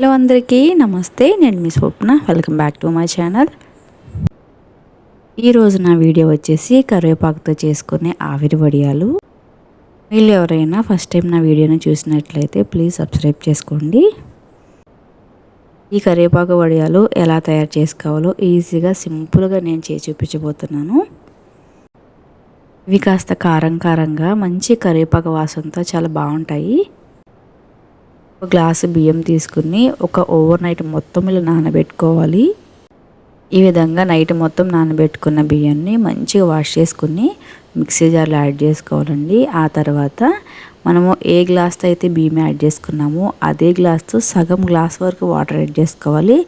Hello అందరికీ నమస్తే నేను మీ Swapna. Welcome back to my channel ఈరోజు నా వీడియో వచ్చేసి కరివేపాకుతో చేసుకునే ఆవిరి వడియాలు. వీళ్ళు ఎవరైనా ఫస్ట్ టైం నా వీడియోని చూసినట్లయితే ప్లీజ్ సబ్స్క్రైబ్ చేసుకోండి. ఈ కరివేపాకు వడియాలు ఎలా తయారు చేసుకోవాలో ఈజీగా సింపుల్గా నేను చేసి చూపించబోతున్నాను. ఇవి కాస్త కారం కారంగా మంచి కరివేపాకు వాసనతో చాలా బాగుంటాయి. ఒక గ్లాసు బియ్యం తీసుకుని ఒక ఓవర్ నైట్ మొత్తం ఇలా నానబెట్టుకోవాలి. ఈ విధంగా నైట్ మొత్తం నానబెట్టుకున్న బియ్యాన్ని మంచిగా వాష్ చేసుకుని మిక్సీ జార్లో యాడ్ చేసుకోవాలండి. ఆ తర్వాత మనము ఏ గ్లాస్తో అయితే బియ్యం యాడ్ చేసుకున్నామో అదే గ్లాస్తో సగం గ్లాస్ వరకు వాటర్ యాడ్ చేసుకోవాలి.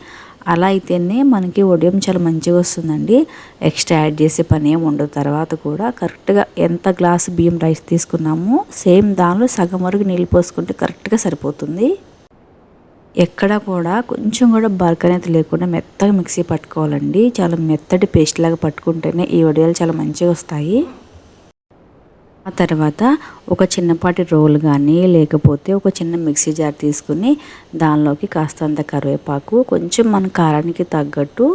అలా అయితేనే మనకి వడియం చాలా మంచిగా వస్తుందండి. ఎక్స్ట్రా యాడ్ చేసే పని ఏమి ఉండదు. తర్వాత కూడా కరెక్ట్గా ఎంత గ్లాస్ బియ్యం రైస్ తీసుకున్నామో సేమ్ దానిలో సగం వరకు నీళ్ళు పోసుకుంటే కరెక్ట్గా సరిపోతుంది. ఎక్కడ కూడా కొంచెం కూడా బర్క్ అనేది లేకుండా మెత్తగా మిక్సీ పట్టుకోవాలండి. చాలా మెత్తటి పేస్ట్ లాగా పట్టుకుంటేనే ఈ వడియాలు చాలా మంచిగా వస్తాయి. ఆ తర్వాత ఒక చిన్నపాటి రోల్ కానీ లేకపోతే ఒక చిన్న మిక్సీ జార్ తీసుకుని దానిలోకి కాస్తంత కరివేపాకు కొంచెం మన కారానికి తగ్గట్టు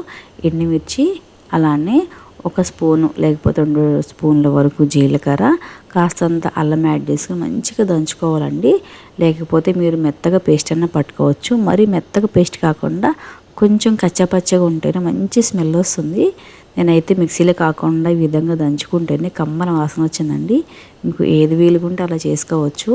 ఎండుమిర్చి అలానే ఒక స్పూను లేకపోతే రెండు స్పూన్ల వరకు జీలకర్ర కాస్తంత అల్లం యాడ్ చేసుకుని మంచిగా దంచుకోవాలండి. లేకపోతే మీరు మెత్తగా పేస్ట్ అన్న పట్టుకోవచ్చు. మరి మెత్తగా పేస్ట్ కాకుండా కొంచెం కచ్చపచ్చగా ఉంటేనే మంచి స్మెల్ వస్తుంది. నేనైతే మిక్సీలో కాకుండా ఈ విధంగా దంచుకుంటేనే కమ్మన వాసన వచ్చిందండి. మీకు ఏది వీలుకుంటే అలా చేసుకోవచ్చు.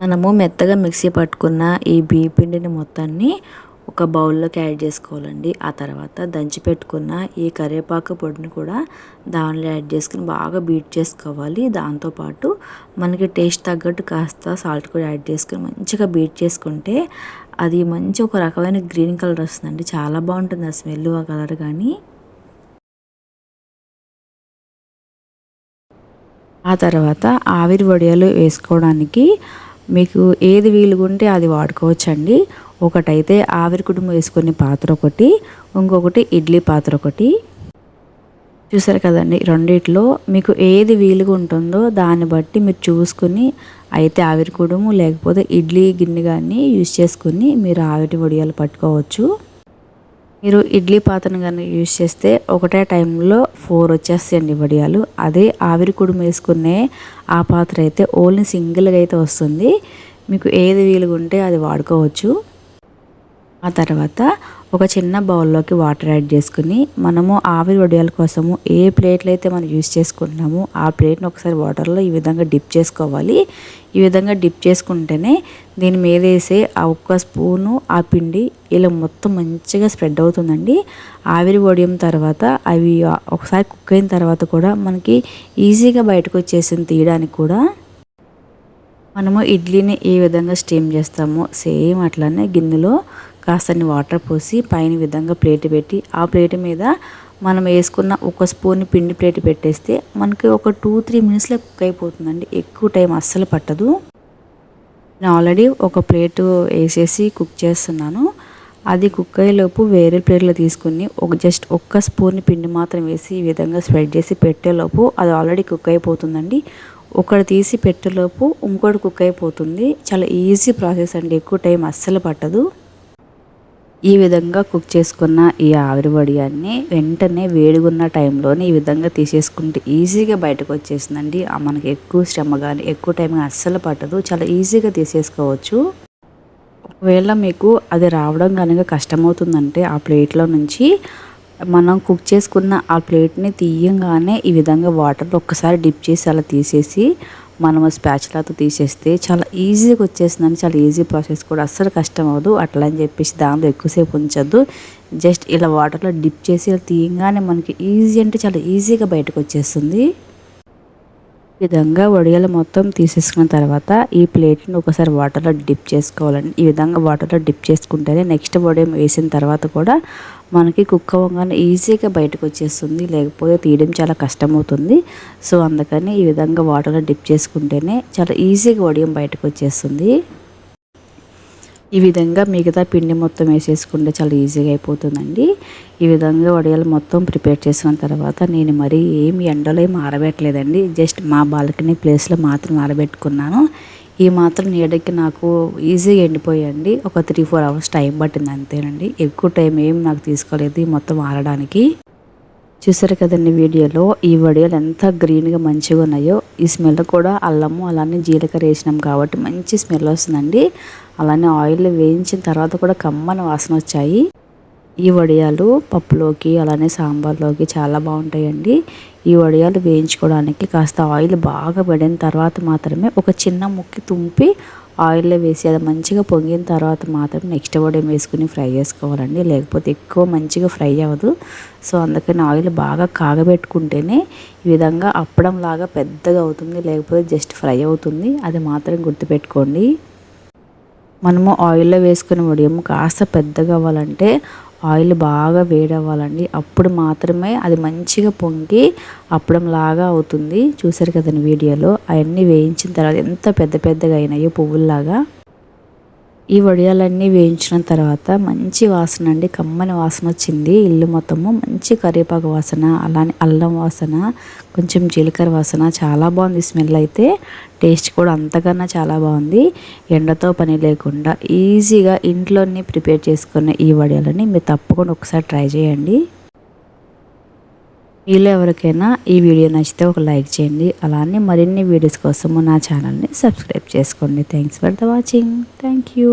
మనము మెత్తగా మిక్సీ పట్టుకున్న ఈ బియ్య పిండిని మొత్తాన్ని ఒక బౌల్లోకి యాడ్ చేసుకోవాలండి. ఆ తర్వాత దంచి పెట్టుకున్న ఈ కరివేపాకు పొడిని కూడా దానిలో యాడ్ చేసుకుని బాగా బీట్ చేసుకోవాలి. దాంతోపాటు మనకి టేస్ట్ తగ్గట్టు కాస్త సాల్ట్ కూడా యాడ్ చేసుకుని మంచిగా బీట్ చేసుకుంటే అది మంచి ఒక రకమైన గ్రీన్ కలర్ వస్తుందండి. చాలా బాగుంటుంది ఆ స్మెల్ ఆ కలర్ కానీ. ఆ తర్వాత ఆవిరి వడియాలు వేసుకోవడానికి మీకు ఏది వీలుగుంటే అది వాడుకోవచ్చండి. ఒకటైతే ఆవిరి కుటుంబం వేసుకునే పాత్ర ఒకటి ఇంకొకటి ఇడ్లీ పాత్ర ఒకటి. చూసారు కదండి రెండిట్లో మీకు ఏది వీలుగా ఉంటుందో దాన్ని బట్టి మీరు చూసుకుని అయితే ఆవిరి కుడుము లేకపోతే ఇడ్లీ గిన్నె కానీ యూజ్ చేసుకుని మీరు ఆవిరి వడియాలు పట్టుకోవచ్చు. మీరు ఇడ్లీ పాత్రను కానీ యూజ్ చేస్తే ఒకటే టైంలో ఫోర్ వచ్చేస్తాయండి వడియాలు. అదే ఆవిరి కుడుము వేసుకునే ఆ పాత్ర అయితే ఓన్లీ సింగిల్గా అయితే వస్తుంది. మీకు ఏది వీలుగా ఉంటే అది వాడుకోవచ్చు. ఆ తర్వాత ఒక చిన్న బౌల్లోకి వాటర్ యాడ్ చేసుకుని మనము ఆవిరి వడియాల కోసము ఏ ప్లేట్లు అయితే మనం యూజ్ చేసుకుంటున్నామో ఆ ప్లేట్ని ఒకసారి వాటర్లో ఈ విధంగా డిప్ చేసుకోవాలి. ఈ విధంగా డిప్ చేసుకుంటేనే దీని మీద వేసే ఆ ఒక్క స్పూను ఆ పిండి ఇలా మొత్తం మంచిగా స్ప్రెడ్ అవుతుందండి. ఆవిరి వడియం తర్వాత అవి ఒకసారి కుక్ అయిన తర్వాత కూడా మనకి ఈజీగా బయటకు వచ్చేసింది తీయడానికి కూడా మనము ఇడ్లీని ఏ విధంగా స్టీమ్ చేస్తామో సేమ్ అట్లానే గిన్నెలో కాస్తని వాటర్ పోసి పైన విధంగా ప్లేట్ పెట్టి ఆ ప్లేట్ మీద మనం వేసుకున్న ఒక స్పూన్ పిండి ప్లేట్ పెట్టేస్తే మనకి ఒక టూ త్రీ మినిట్స్లో కుక్ అయిపోతుందండి. ఎక్కువ టైం అస్సలు పట్టదు. నేను ఆల్రెడీ ఒక ప్లేట్ వేసేసి కుక్ చేస్తున్నాను. అది కుక్ అయ్యేలోపు వేరే ప్లేట్లో తీసుకుని ఒక జస్ట్ ఒక్క స్పూన్ పిండి మాత్రం వేసి ఈ విధంగా స్ప్రెడ్ చేసి పెట్టేలోపు అది ఆల్రెడీ కుక్ అయిపోతుందండి. ఒకటి తీసి పెట్టేలోపు ఇంకోటి కుక్ అయిపోతుంది. చాలా ఈజీ ప్రాసెస్ అండి. ఎక్కువ టైం అస్సలు పట్టదు. ఈ విధంగా కుక్ చేసుకున్న ఈ ఆవిరి వడియాన్ని వెంటనే వేడిగున్న టైంలోనే ఈ విధంగా తీసేసుకుంటే ఈజీగా బయటకు వచ్చేసిందండి. మనకి ఎక్కువ శ్రమ కానీ ఎక్కువ టైం అస్సలు పట్టదు. చాలా ఈజీగా తీసేసుకోవచ్చు. ఒకవేళ మీకు అది రావడం కనుక కష్టమవుతుందంటే ఆ ప్లేట్లో నుంచి మనం కుక్ చేసుకున్న ఆ ప్లేట్ని తీయంగానే ఈ విధంగా వాటర్లో ఒక్కసారి డిప్ చేసి అలా తీసేసి మనం స్పాచులాతో తీసేస్తే చాలా ఈజీగా వచ్చేసిందని చాలా ఈజీ ప్రాసెస్ కూడా. అస్సలు కష్టం అవ్వదు. అట్లా అని చెప్పేసి దాంతో ఎక్కువసేపు ఉంచొద్దు. జస్ట్ ఇలా వాటర్లో డిప్ చేసి ఇలా తీయంగానే మనకి ఈజీ అంటే చాలా ఈజీగా బయటకు వచ్చేస్తుంది. విధంగా వడియాలు మొత్తం తీసేసుకున్న తర్వాత ఈ ప్లేట్ని ఒకసారి వాటర్లో డిప్ చేసుకోవాలండి. ఈ విధంగా వాటర్లో డిప్ చేసుకుంటేనే నెక్స్ట్ వడియం వేసిన తర్వాత కూడా మనకి కుక్ అవ్వగానే ఈజీగా బయటకు వచ్చేస్తుంది. లేకపోతే తీయడం చాలా కష్టమవుతుంది. సో అందుకని ఈ విధంగా వాటర్లో డిప్ చేసుకుంటేనే చాలా ఈజీగా వడియం బయటకు వచ్చేస్తుంది. ఈ విధంగా మిగతా పిండి మొత్తం వేసేసుకుంటే చాలా ఈజీగా అయిపోతుందండి. ఈ విధంగా వడియాలు మొత్తం ప్రిపేర్ చేసిన తర్వాత నేను మరి ఏమి ఎండలో ఏమి ఆరబెట్టలేదండి. జస్ట్ మా బాల్కనీ ప్లేస్లో మాత్రం ఆరబెట్టుకున్నాను. ఈ మాత్రం నీడకి నాకు ఈజీగా ఎండిపోయండి. ఒక త్రీ ఫోర్ అవర్స్ టైం పట్టింది అంతేనండి. ఎక్కువ టైం ఏం నాకు తీసుకోలేదు మొత్తం ఆరడానికి. చూసారు కదండి వీడియోలో? ఈ వడియాలు ఎంత గ్రీన్గా మంచిగా ఉన్నాయో ఈ స్మెల్ కూడా అల్లము అలానే జీలకర్ర వేసినాం కాబట్టి మంచి స్మెల్ వస్తుందండి. అలానే ఆయిల్ వేయించిన తర్వాత కూడా కమ్మని వాసన వచ్చాయి. ఈ వడియాలు పప్పులోకి అలానే సాంబార్లోకి చాలా బాగుంటాయండి. ఈ వడియాలు వేయించుకోవడానికి కాస్త ఆయిల్ బాగా పడిన తర్వాత మాత్రమే ఒక చిన్న ముక్కి తుంపి ఆయిల్లో వేసి అది మంచిగా పొంగిన తర్వాత మాత్రం నెక్స్ట్ వడియం వేసుకుని ఫ్రై చేసుకోవాలండి. లేకపోతే ఎక్కువ మంచిగా ఫ్రై అవ్వదు. సో అందుకని ఆయిల్ బాగా కాగబెట్టుకుంటేనే ఈ విధంగా అప్పడం లాగా పెద్దగా అవుతుంది. లేకపోతే జస్ట్ ఫ్రై అవుతుంది. అది మాత్రం గుర్తుపెట్టుకోండి. మనము ఆయిల్లో వేసుకుని వడియం కాస్త పెద్దగా అవ్వాలంటే ఆయిల్ బాగా వేడవ్వాలండి. అప్పుడు మాత్రమే అది మంచిగా పొంగి అప్పడం లాగా అవుతుంది. చూసారు కదండి వీడియోలో? అవన్నీ వేయించిన తర్వాత ఎంత పెద్ద పెద్దగా అయినాయో పువ్వుల్లాగా. ఈ వడియాలన్నీ వేయించిన తర్వాత మంచి వాసన అండి కమ్మని వాసన వచ్చింది. ఇల్లు మొత్తము మంచి కరివేపాకు వాసన అలానే అల్లం వాసన కొంచెం జీలకర్ర వాసన చాలా బాగుంది స్మెల్ అయితే. టేస్ట్ కూడా అంతకన్నా చాలా బాగుంది. ఎండతో పని లేకుండా ఈజీగా ఇంట్లోనే ప్రిపేర్ చేసుకున్న ఈ వడియాలని మీరు తప్పకుండా ఒకసారి ట్రై చేయండి. మీలో ఎవరికైనా ఈ వీడియో నచ్చితే ఒక లైక్ చేయండి. అలానే మరిన్ని వీడియోస్ కోసము నా ఛానల్ని సబ్స్క్రైబ్ చేసుకోండి. Thanks for the watching thank you